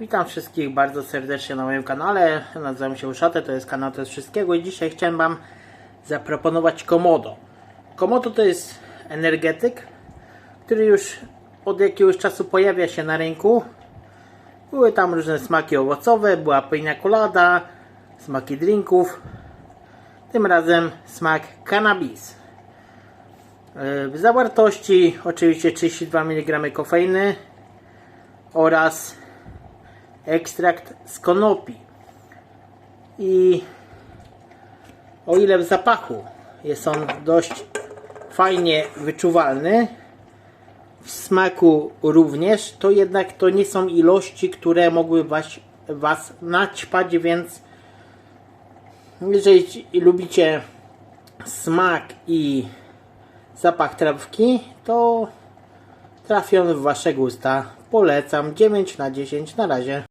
Witam wszystkich bardzo serdecznie na moim kanale. Nazywam się Uszate, to jest kanał To jest Wszystkiego i dzisiaj chciałem Wam zaproponować Komodo. Komodo to jest energetyk, który już od jakiegoś czasu pojawia się na rynku. Były tam różne smaki owocowe, była piña colada, smaki drinków. Tym razem smak cannabis. W zawartości oczywiście 32 mg kofeiny oraz ekstrakt z konopi. I o ile w zapachu jest on dość fajnie wyczuwalny, w smaku również, to jednak to nie są ilości, które mogły was, was naćpać, więc jeżeli lubicie smak i zapach trawki, to trafią w wasze gusta. Polecam 9 na 10 na razie.